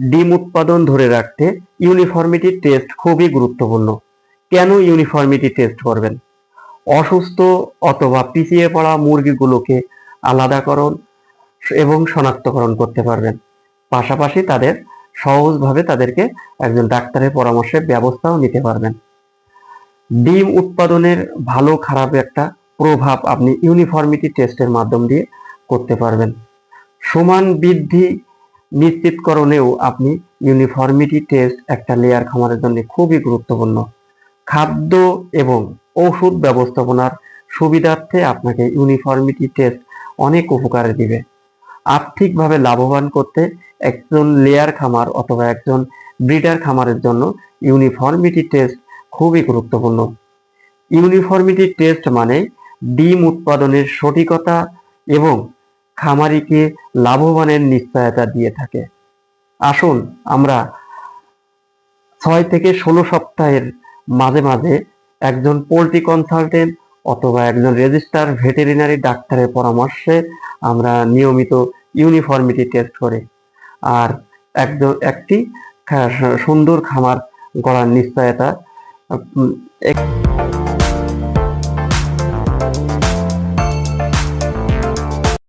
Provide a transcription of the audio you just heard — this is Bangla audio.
ডিম উৎপাদন ধরে রাখতে ইউনিফর্মিটি টেস্ট খুবই গুরুত্বপূর্ণ। কেন ইউনিফর্মিটি টেস্ট করবেন? অসুস্থ অথবা পিছিয়ে পড়া মুরগিগুলোকে আলাদাকরণ এবং শনাক্তকরণ করতে পারবেন। পাশাপাশি তাদের সহজভাবে তাদেরকে একজন ডাক্তারের পরামর্শের ব্যবস্থাও নিতে পারবেন। ডিম উৎপাদনের ভালো খারাপ একটা প্রভাব আপনি ইউনিফর্মিটি টেস্টের মাধ্যম দিয়ে করতে পারবেন। সমান বৃদ্ধি নিশ্চিতকরণেও আপনি ইউনিফর্মিটি টেস্ট একটা লেয়ার খামারের জন্য খুবই গুরুত্বপূর্ণ। খাদ্য এবং ওষুধ ব্যবস্থাপনার সুবিধার্থে আপনাকে ইউনিফর্মিটি টেস্ট অনেক উপকারে দিবে। আর্থিকভাবে লাভবান করতে একজন লেয়ার খামার অথবা একজন ব্রিডার খামারের জন্য ইউনিফর্মিটি টেস্ট খুবই গুরুত্বপূর্ণ। ইউনিফর্মিটি টেস্ট মানে ডিম উৎপাদনের সঠিকতা এবং খামারিকে লাভবানের নিশ্চয়তা দিয়ে থাকে। আসুন আমরা ছয় থেকে ষোলো সপ্তাহের মাঝে মাঝে একজন পোলট্রি কনসালটেন্ট অথবা একজন রেজিস্টার ভেটেরিনারি ডাক্তারের পরামর্শে আমরা নিয়মিত ইউনিফর্মিটি টেস্ট করে আর একজন একটি সুন্দর খামার গড়ার নিশ্চয়তা